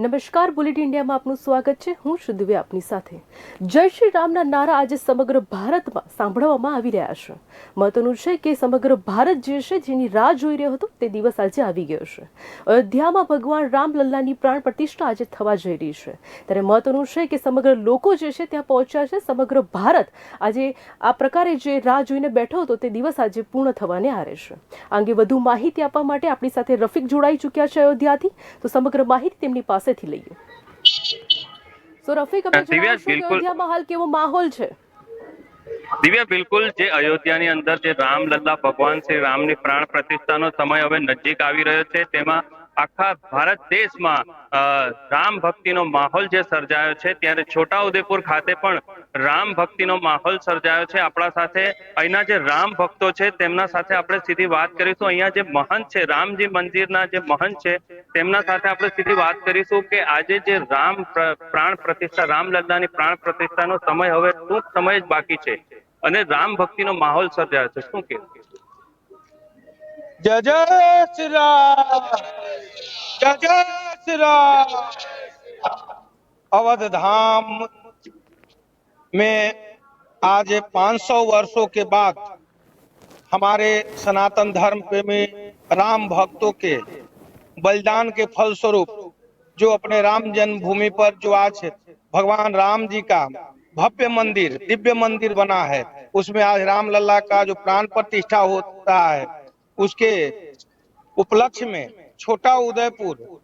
નમસ્કાર બુલેટ ઇન્ડિયામાં આપનું સ્વાગત છે. હું દિવ્યા આપની સાથે. જય શ્રી રામના નારા આજે સમગ્ર ભારતમાં સાંભળવામાં આવી રહ્યા છે. મહત્વનું છે કે સમગ્ર ભારત જે છે, જેની રાહ જોઈ રહ્યો હતો, તે દિવસ આજે આવી ગયો છે. અયોધ્યામાં ભગવાન રામલલ્લાની પ્રાણ પ્રતિષ્ઠા આજે થવા જઈ રહી છે. ત્યારે મહત્વનું છે કે સમગ્ર લોકો જે છે, ત્યાં પહોંચ્યા છે. સમગ્ર ભારત આજે આ પ્રકારે જે રાહ જોઈને બેઠો હતો, તે દિવસ આજે પૂર્ણ થવાને આરે છે. આ અંગે વધુ માહિતી આપવા માટે આપણી સાથે રફીક જોડાઈ ચૂક્યા છે અયોધ્યાથી. તો સમગ્ર માહિતી તેમની પાસેથી લઈએ તો રફીક અમે જણાવશો કે અયોધ્યામાં હાલ કેવો માહોલ છે? દિવ્યા બિલકુલ જે અયોધ્યાની અંદર જે રામલલ્લા ભગવાન શ્રી રામની પ્રાણ પ્રતિષ્ઠાનો સમય હવે નજીક આવી રહ્યો છે. તેમાં આખા ભારત દેશમાં રામ ભક્તિનો માહોલ જે સર્જાયો છે, ત્યારે છોટાઉદેપુર ખાતે પણ રામ ભક્તિનો માહોલ સર્જાયો છે. આપણા સાથે અહીંના જે રામ ભક્તો છે, તેમના સાથે આપણે સીધી વાત કરીશું. અહીંયા જે મહંત છે, રામજી મંદિરના જે મહંત છે, તેમના સાથે આપણે સીધી વાત કરીશું કે આજે જે રામ પ્રાણ પ્રતિષ્ઠા રામલલ્લાની પ્રાણ પ્રતિષ્ઠાનો સમય હવે ટૂંક સમય જ બાકી છે. અને રામ ભક્તિનો માહોલ સર્જાયો છે. શું કે जय जय श्री राम जय जय श्री राम अवध धाम में आज 500 वर्षों के बाद हमारे सनातन धर्म प्रेमी राम भक्तों के बलिदान के फलस्वरूप, जो अपने राम जन्मभूमि पर जो आज भगवान राम जी का भव्य मंदिर, दिव्य मंदिर बना है, उसमें आज राम लल्ला का जो प्राण प्रतिष्ठा होता है उसके उपलक्ष्य में छोटा उदयपुर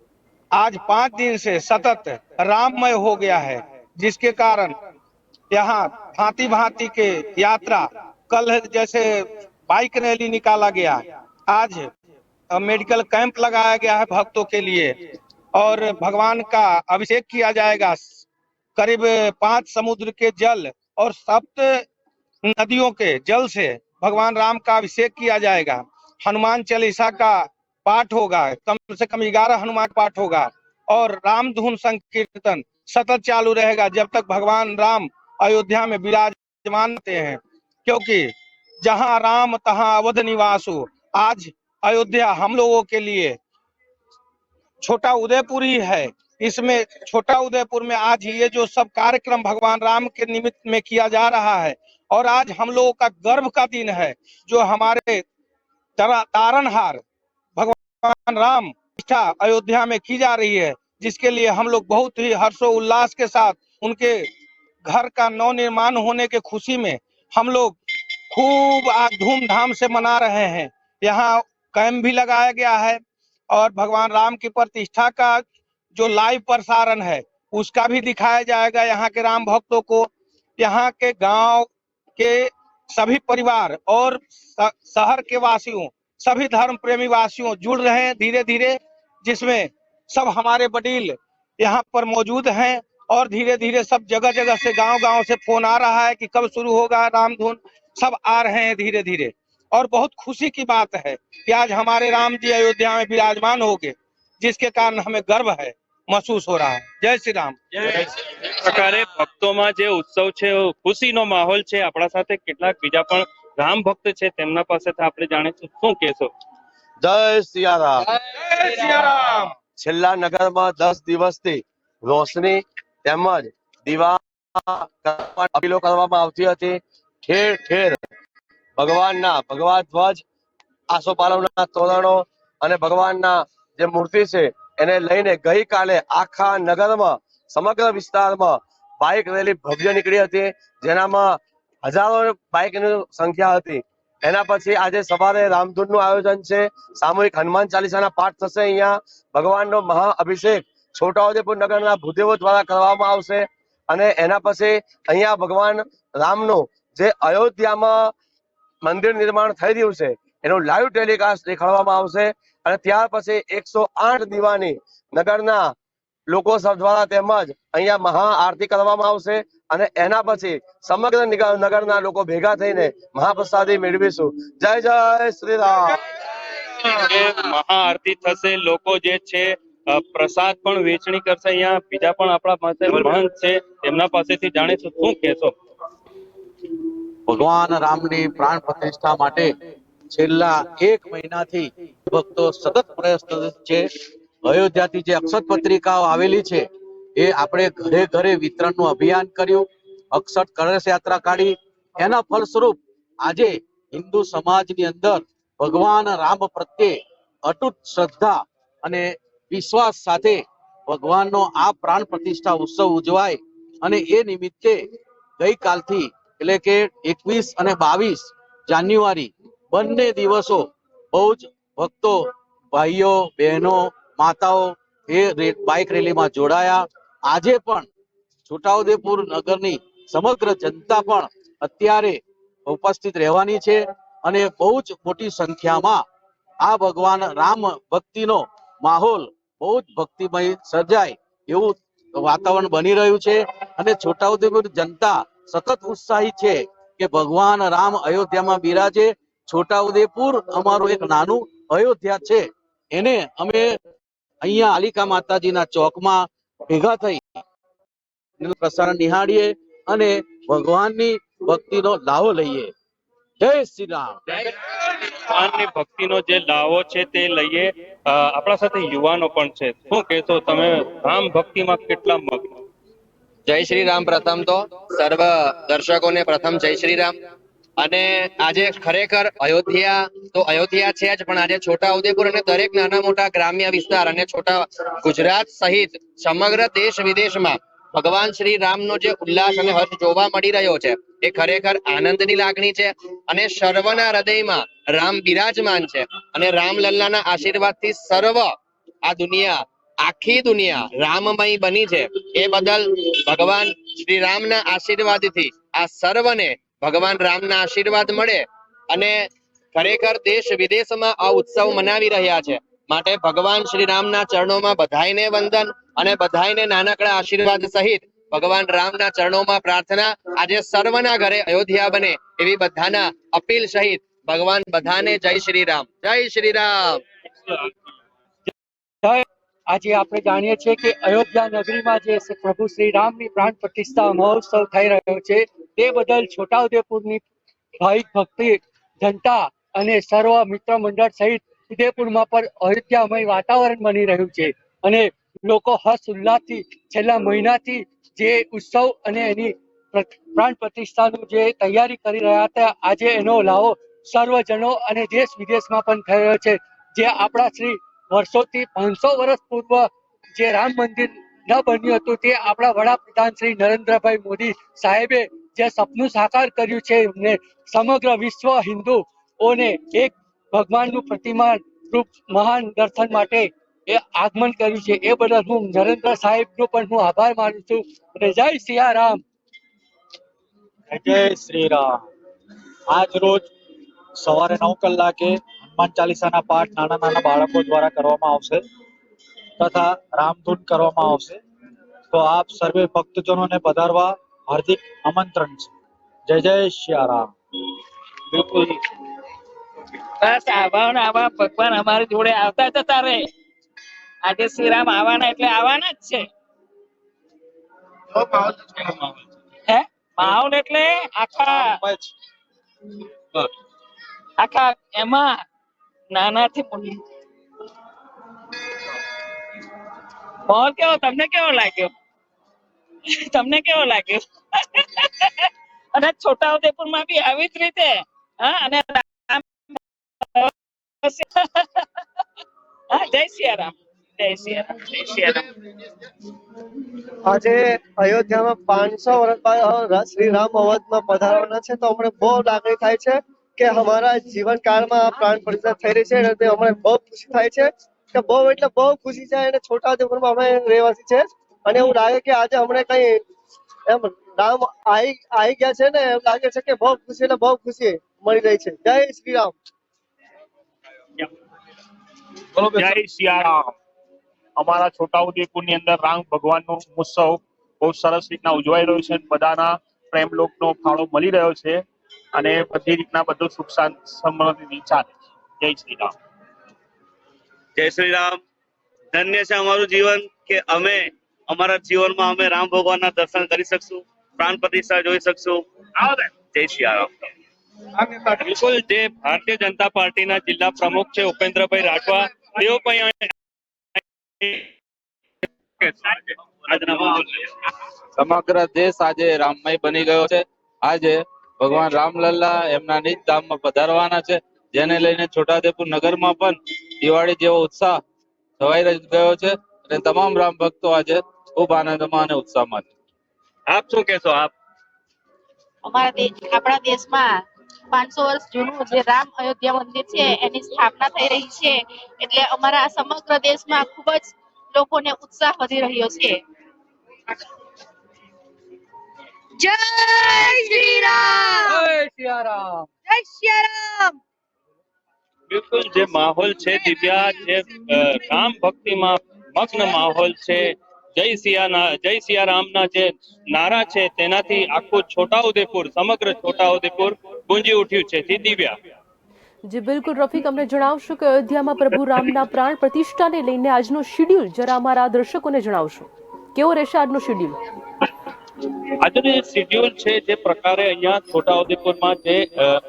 आज पाँच दिन से सतत राममय हो गया है, जिसके कारण यहाँ भांति भांति के यात्रा कल जैसे बाइक रैली निकाला गया। आज मेडिकल कैंप लगाया गया है भक्तों के लिए और भगवान का अभिषेक किया जाएगा। करीब पाँच समुद्र के जल और सप्त नदियों के जल से भगवान राम का अभिषेक किया जाएगा। हनुमान चालीसा का पाठ होगा, कम से कम ग्यारह हनुमान पाठ होगा, और राम धुन संकीर्तन सतत चालू रहेगा जब तक भगवान राम अयोध्या में विराजमान हैं। क्योंकि जहाँ राम, तहां अवध निवासु आज अयोध्या हम लोगों के लिए छोटा उदयपुर ही है। इसमें छोटा उदयपुर में आज ये जो सब कार्यक्रम भगवान राम के निमित्त में किया जा रहा है, और आज हम लोगों का गर्व का दिन है, जो हमारे तरा- तारनहार भगवान राम प्रतिष्ठा अयोध्या में की जा रही है, जिसके लिए हम लोग बहुत ही हर्षो उल्लास के साथ उनके घर का नव निर्माण होने के खुशी में हम लोग खूब आज धूमधाम से मना रहे हैं। यहाँ कैंप भी लगाया गया है और भगवान राम की प्रतिष्ठा का जो लाइव प्रसारण है, उसका भी दिखाया जाएगा यहाँ के राम भक्तों को। यहाँ के गाँव के सभी परिवार और शहर के वासियों, सभी धर्म प्रेमी वासियों जुड़ रहे हैं धीरे धीरे जिसमें सब हमारे वडील यहाँ पर मौजूद हैं और धीरे धीरे सब जगह जगह से गाँव गाँव से फ़ोन आ रहा है कि कब शुरू होगा रामधुन। सब आ रहे हैं धीरे धीरे और बहुत खुशी की बात है कि आज हमारे राम जी अयोध्या में विराजमान हो गए, जिसके कारण हमें गर्व है। महसूस हो रहा है जय श्री राम પ્રકારે ભક્તોમાં જે ઉત્સવ છે ખુશીનો માહોલ છે આપણા સાથે કેટલાક બીજા પણ રામ ભક્ત છે તેમના પાસેથી આપણે જાણીશું શું કહેશો જય સિયારામ जय सिया राम છેલ્લા નગરમાં દસ દિવસથી રોશની તેમજ દીવા કરવા અપીલો કરવામાં આવતી હતી ઠેર ઠેર ભગવાનના ભગવાન ધ્વજ આસોપાલવના તોરણો અને ભગવાનના જે મૂર્તિ છે એને લઈને ગઈકાલે આખા નગરમાં, સમગ્ર વિસ્તારમાં બાઇક રેલી ભવ્ય નીકળી હતી, જેનામાં હજારો બાઇકની સંખ્યા હતી. એના પછી આજે સવારે રામધૂનનું આયોજન છે. સામૂહિક હનુમાન ચાલીસાના પાઠ થશે અહીંયા. ભગવાનનો મહા અભિષેક છોટાઉદેપુર નગરના ભૂદેવો દ્વારા કરવામાં આવશે. અને એના પછી અહીંયા ભગવાન રામનું જે અયોધ્યામાં મંદિર નિર્માણ થઈ રહ્યું છે, એનું લાઈવ ટેલિકાસ્ટ દેખાડવામાં આવશે. અને ત્યાર પછી એકસો આઠ દીવાની નગરના લોકો દ્વારા તેમજ અહીંયા મહા આરતી કરવામાં આવશે અને એના પછી સમગ્ર નગરના લોકો ભેગા થઈને મહાપ્રસાદી મેળવીશું. જય જય શ્રી રામ જે મહાઆરતી થશે લોકો જે છે પ્રસાદ પણ વેચણી કરશે અહીંયા બીજા પણ આપણા પાસે મહંત છે એમના પાસેથી જાણીશું. શું કહેશો? ભગવાન રામની પ્રાણ પ્રતિષ્ઠા માટે છેલ્લા એક મહિનાથી ભક્તો સતત પ્રયત્ન છે. અયોધ્યાથી જે અક્ષત પત્રિકાઓ આવેલી છે, એ આપણે ઘરે ઘરે વિતરણનું અભિયાન કર્યું. અક્ષત કળશ યાત્રા કાઢી. એના ફળસ્વરૂપ આજે હિન્દુ સમાજની અંદર ભગવાન રામ પ્રત્યે અટૂટ શ્રદ્ધા અને વિશ્વાસ સાથે ભગવાનનો આ પ્રાણ પ્રતિષ્ઠા ઉત્સવ ઉજવાય. અને એ નિમિત્તે ગઈકાલથી, એટલે કે એકવીસ અને બાવીસ જાન્યુઆરી બંને દિવસો બહુ જ ભક્તો, ભાઈઓ, બહેનો, માતાઓ એ બાઇક રેલીમાં જોડાયા. આજે પણ છોટાઉદેપુર નગરની સમગ્ર જનતા પણ અત્યારે ઉપસ્થિત રહેવાની છે અને બહુ જ મોટી સંખ્યામાં આ ભગવાન રામ ભક્તિનો માહોલ બહુ જ ભક્તિમય સર્જાય એવું વાતાવરણ બની રહ્યું છે અને છોટાઉદેપુર જનતા સતત ઉત્સાહી છે કે ભગવાન રામ અયોધ્યામાં બિરાજે. છોટાઉદેપુર અમારું એક નાનું અયોધ્યા છે. એને અમે અહીંયા આલિકા માતાજીના ચોકમાં ભેગા થઈ પ્રસારણ નિહાળીએ અને ભગવાનની ભક્તિનો લાવો લઈએ. જય શ્રી રામ. ભગવાનની ભક્તિનો જે લાવો છે તે લઈએ. આપણા સાથે યુવાનો પણ છે. શું કહેશો તમે? રામ ભક્તિમાં કેટલા મગ્ન? જય શ્રી રામ પ્રથમ તો. સર્વ દર્શકોને પ્રથમ જય શ્રી રામ. અને આજે ખરેખર અયોધ્યા તો અયોધ્યા છે જ, પણ આજે છોટા ઉદેપુર અને દરેક નાના મોટા ગ્રામ્ય વિસ્તાર અને છોટા ગુજરાત સહિત સમગ્ર દેશ વિદેશમાં ભગવાન શ્રી રામનો જે ઉલ્લાસ અને હર્ષ જોવા મળી રહ્યો છે, એ ખરેખર આનંદની લાગણી છે અને સર્વના હૃદયમાં રામ બિરાજમાન છે. અને રામલલ્લાના આશીર્વાદથી સર્વ આ દુનિયા, આખી દુનિયા રામમય બની છે. એ બદલ ભગવાન શ્રી રામના આશીર્વાદથી આ સર્વને ભગવાન રામના આશીર્વાદ મળે અને ખરેખર દેશ વિદેશમાં આ ઉત્સવ મનાવી રહ્યા છે. માટે ભગવાન શ્રી રામના ચરણોમાં બધાઈને વંદન અને બધાઈને નાનકડા આશીર્વાદ સહિત ભગવાન રામના ચરણોમાં પ્રાર્થના આજે સર્વના ઘરે અયોધ્યા બને એવી બધાના અપીલ સહિત ભગવાન બધાને જય શ્રી રામ. જય શ્રી રામ. આજે આપણે જાણીએ છીએ કે અયોધ્યા નગરીમાં જે પ્રભુ શ્રી રામની પ્રાણ પ્રતિષ્ઠા મહોત્સવ થઈ રહ્યો છે, તે બદલ છોટાઉદેપુરની ભાવિક ભક્તિ, જનતા અને સર્વ મિત્ર મંડળ સહિત ઉદયપુરમાં પણ અયોધ્યામય વાતાવરણ બની રહ્યું છે અને લોકો હર્ષ ઉલ્લાસથી છેલ્લા મહિનાથી જે ઉત્સવ અને એની પ્ર- પ્રાણ પ્રતિષ્ઠાનું જે તૈયારી કરી રહ્યા હતા, આજે એનો લાવો સર્વજનો અને દેશ વિદેશમાં પણ થઈ રહ્યો છે. જે આપણા શ્રી વર્ષોથી પાંચસો વર્ષ પૂર્વ જે રામ મંદિર ન બન્યું હતું, તે આપણા વડાપ્રધાન શ્રી નરેન્દ્રભાઈ મોદી સાહેબે જે સપનું સાકાર કર્યું છે એમને સમગ્ર વિશ્વ હિન્દુઓને એક ભગવાનનું પ્રતિમાન રૂપ મહાન દર્શન માટે એ આગમન કર્યું છે. એ બદલ હું નરેન્દ્ર સાહેબનો પણ હું આભાર માનું છું અને જય સિયારામ. જય શ્રી રામ. આજ રોજ સવારે નવ કલાકે હનુમાન ચાલીસાના પાઠ નાના નાના બાળકો દ્વારા કરવામાં આવશે તથા રામધૂન કરવામાં આવશે. તો આપ સર્વે ભક્તજનોને પધારવા હાર્દિક આમંત્રણ છે. જય જય શિયારામ. બિલકુલ. બસ આવા ને આવા ભગવાન અમારી જોડે આવતા જતા રહે. આજે શ્રી રામ આવવાના એટલે આવવાના જ છે. હે? માહોલ એટલે આખા આખા એમાં નાનાથી મોટી. માહોલ કેવો, તમને કેવો લાગ્યો? તમને કેવો લાગ્યો? અને છોટા ઉદેપુરમાં બી આવી જ રીતે, હા, અને જય સિયારામ આજે અયોધ્યામાં પાંચસો વર્ષ બાદ શ્રી રામ અવધમાં પધારવાના છે, તો અમને બહુ લાગણી થાય છે. કે અમારા જીવન કાળમાં પ્રાણ પ્રતિષ્ઠા થઈ રહી છે અને અમને બહુ ખુશી થાય છે કે બહુ એટલે બહુ ખુશી છે અને છોટાઉદેપુરમાં અમે રહેવાસી છે. અને એવું લાગે કે આજે અમને કઈ એમ રામ આવી આવી ગયા છે ને એમ લાગે છે કે બહુ ખુશી એટલે બહુ ખુશી મળી રહી છે. જય શ્રી રામ જય સિયારામ અમારા છોટાઉદેપુરની અંદર રામ ભગવાન નો ઉત્સવ બહુ સરસ રીતના ઉજવાઈ રહ્યો છે બધાના પ્રેમ લોક નો ફાળો મળી રહ્યો છે. અને બધી રીતના બધું સુખ શાંત સમૃદ્ધિ ચાલે જય શ્રી રામ જય શ્રી રામ ધન્ય છે અમારું જીવન કે અમે અમારા જીવનમાં અમે રામ ભગવાનના દર્શન કરી શકશું પ્રાણ પ્રતિષ્ઠા જોઈ શકશું. જય શ્રી રામ બિલકુલ જે ભારતીય જનતા પાર્ટીના જિલ્લા પ્રમુખ છે ઉપેન્દ્રભાઈ રાઠવા તેઓ પણ સમગ્ર દેશ આજે રામમય બની ગયો છે. આજે ભગવાન રામલલ્લા એમના નિજ ધામમાં પધારવાના છે. જેને લઈને છોટાદેપુર નગરમાં પણ દિવાળી જેવો ઉત્સાહ છવાઈ ગયો છે અને તમામ રામ ભક્તો આજે ખૂબ આનંદમાં અને ઉત્સાહમાં છે. આપ શું કહેશો આપ? અમારા દેશ, આપણા દેશમાં પાંચસો વર્ષ જૂનું જે રામ અયોધ્યા મંદિર છે, એની સ્થાપના થઈ રહી છે. એટલે અમારા સમગ્ર દેશમાં ખૂબ જ લોકોને ઉત્સાહ વધી રહ્યો છે. જય શ્રી રામ જય સિયારામ જય શ્રી રામ બિલકુલ જે માહોલ છે દિવ્યા જે કામ રામ ભક્તિમાં મગ્ન માહોલ છે જય સિયાના જય સિયારામના જે નારા છે તેનાથી આખું છોટાઉદેપુર સમગ્ર છોટાઉદેપુર ગુંજી ઉઠ્યું છે જી દિવ્યા. જી બિલકુલ રફીક અમને જણાવશો કે અયોધ્યામાં પ્રભુ રામના પ્રાણ પ્રતિષ્ઠાને લઈને આજનો શિડ્યુલ જરા અમારા દર્શકોને જણાવશો. કેવો રહેશે આજનો શિડ્યુલ? આજનું જે શિડ્યુલ છે, જે પ્રકારે અહીંયા છોટાઉદેપુરમાં જે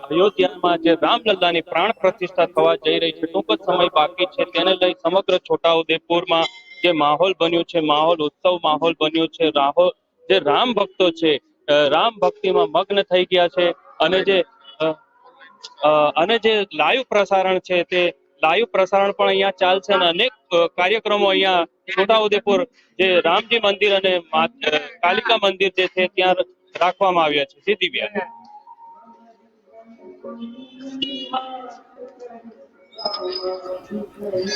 અયોધ્યામાં જે રામલલ્લાની પ્રાણ પ્રતિષ્ઠા થવા જઈ રહી છે, ટૂંક જ સમય બાકી છે. તેને લઈ સમગ્ર છોટાઉદેપુરમાં જે માહોલ બન્યો છે, માહોલ ઉત્સવ માહોલ બન્યો છે, રાહો, જે રામ ભક્તો છે રામ ભક્તિમાં મગ્ન થઈ ગયા છે. અને જે અને જે લાઈવ પ્રસારણ છે તે લાઈવ પ્રસારણ પણ અહીંયા ચાલશે અને અનેક કાર્યક્રમો અહીંયા છોટાઉદેપુર જે રામજી મંદિર અને કાલિકા મંદિર જે છે ત્યાં રાખવામાં આવ્યા છે. દિવ્યા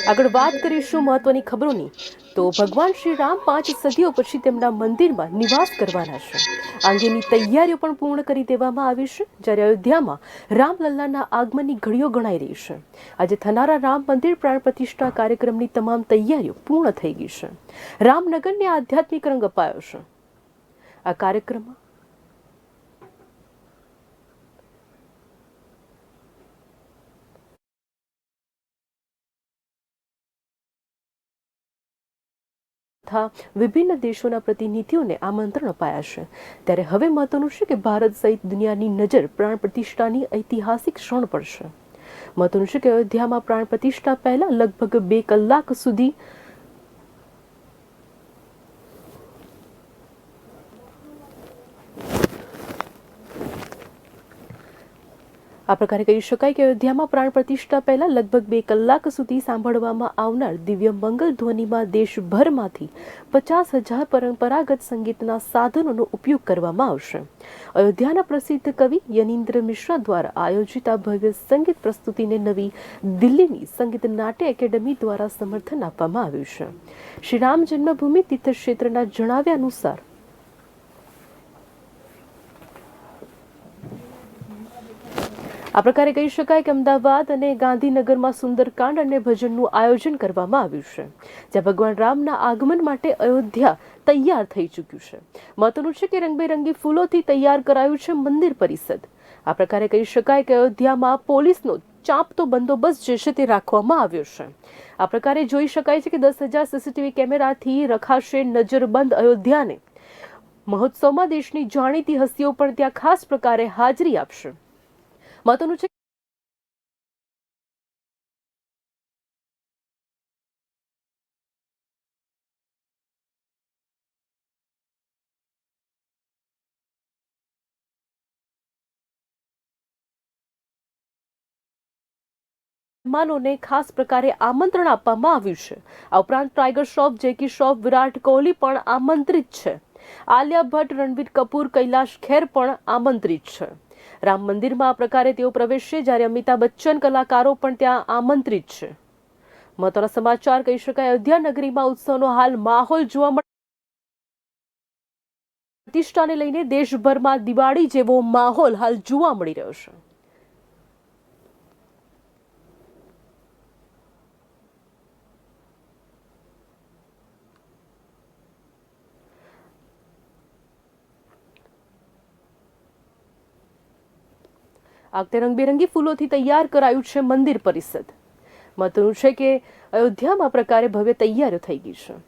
આગળ વાત કરીશું મહત્વની ખબરોની. તો ભગવાન શ્રી રામ પાંચ સદીઓ પછી તેમના મંદિરમાં નિવાસ કરવાના છે. આ અંગેની તૈયારીઓ પણ પૂર્ણ કરી દેવામાં આવી છે, જ્યારે અયોધ્યામાં રામલલ્લાના આગમનની ઘડીઓ ગણાઈ રહી છે. આજે થનારા રામ મંદિર પ્રાણ પ્રતિષ્ઠા કાર્યક્રમની તમામ તૈયારીઓ પૂર્ણ થઈ ગઈ છે. રામનગરને આધ્યાત્મિક રંગ અપાયો છે. આ કાર્યક્રમમાં તથા વિભિન્ન દેશોના પ્રતિનિધિઓને આમંત્રણ અપાયા છે. ત્યારે હવે મહત્વનું છે કે ભારત સહિત દુનિયાની નજર પ્રાણ પ્રતિષ્ઠાની ઐતિહાસિક ક્ષણ પર છે. મહત્વનું છે કે અયોધ્યામાં પ્રાણ પ્રતિષ્ઠા પહેલા લગભગ બે કલાક સુધી આ પ્રકારે કહી શકાય કે અયોધ્યામાં પ્રાણ પ્રતિષ્ઠા પહેલા લગભગ બે કલાક સુધી સાંભળવામાં આવનાર દિવ્ય મંગલ ધ્વનિમાં દેશભરમાંથી પચાસ હજાર પરંપરાગત સંગીતના સાધનોનો ઉપયોગ કરવામાં આવશે. અયોધ્યાના પ્રસિદ્ધ કવિ યનીન્દ્ર મિશ્રા દ્વારા આયોજિત આ ભવ્ય સંગીત પ્રસ્તુતિને નવી દિલ્હીની સંગીત નાટ્ય એકેડમી દ્વારા સમર્થન આપવામાં આવ્યું છે. શ્રી રામ જન્મભૂમિ તીર્થ ક્ષેત્રના જણાવ્યા અનુસાર આ પ્રકારે કહી શકાય કે અમદાવાદ અને ગાંધીનગરમાં સુંદરકાંડ અને ભજનનું આયોજન કરવામાં આવ્યું છે, જ્યાં ભગવાન રામના આગમન માટે અયોધ્યા તૈયાર થઈ ચૂક્યું છે. મહત્વનું છે કે રંગબેરંગી ફૂલોથી તૈયાર કરાયું છે મંદિર પરિષદ આ પ્રકારે કહી શકાય કે અયોધ્યામાં પોલીસનો ચાંપતો બંદોબસ્ત જે છે તે રાખવામાં આવ્યો છે. આ પ્રકારે જોઈ શકાય છે કે દસ હજાર સીસીટીવી કેમેરાથી રખાશે નજરબંધ અયોધ્યાને. મહોત્સવમાં દેશની જાણીતી હસ્તીઓ પણ ત્યાં ખાસ પ્રકારે હાજરી આપશે. મહત્વનું છે મહેમાનોને ખાસ પ્રકારે આમંત્રણ આપવામાં આવ્યું છે. આ ઉપરાંત ટાઈગર શ્રોફ, જેકી શ્રોફ, વિરાટ કોહલી પણ આમંત્રિત છે. આલિયા ભટ્ટ રણબીર કપૂર, કૈલાશ ખેર પણ આમંત્રિત છે. રામ મંદિરમાં આ પ્રકારે તેઓ પ્રવેશશે જ્યારે અમિતાભ બચ્ચન કલાકારો પણ ત્યાં આમંત્રિત છે. મહત્વના સમાચાર કહી શકાય, અયોધ્યા નગરીમાં ઉત્સવનો હાલ માહોલ જોવા મળે પ્રતિષ્ઠાને લઈને દેશભરમાં દિવાળી જેવો માહોલ હાલ જોવા મળી રહ્યો છે. આ તે રંગબેરંગી ફૂલોથી તૈયાર કરાયું છે મંદિર પરિષદ મહત્વનું છે કે અયોધ્યામાં પ્રકારે ભવ્ય તૈયારીઓ થઈ ગઈ છે.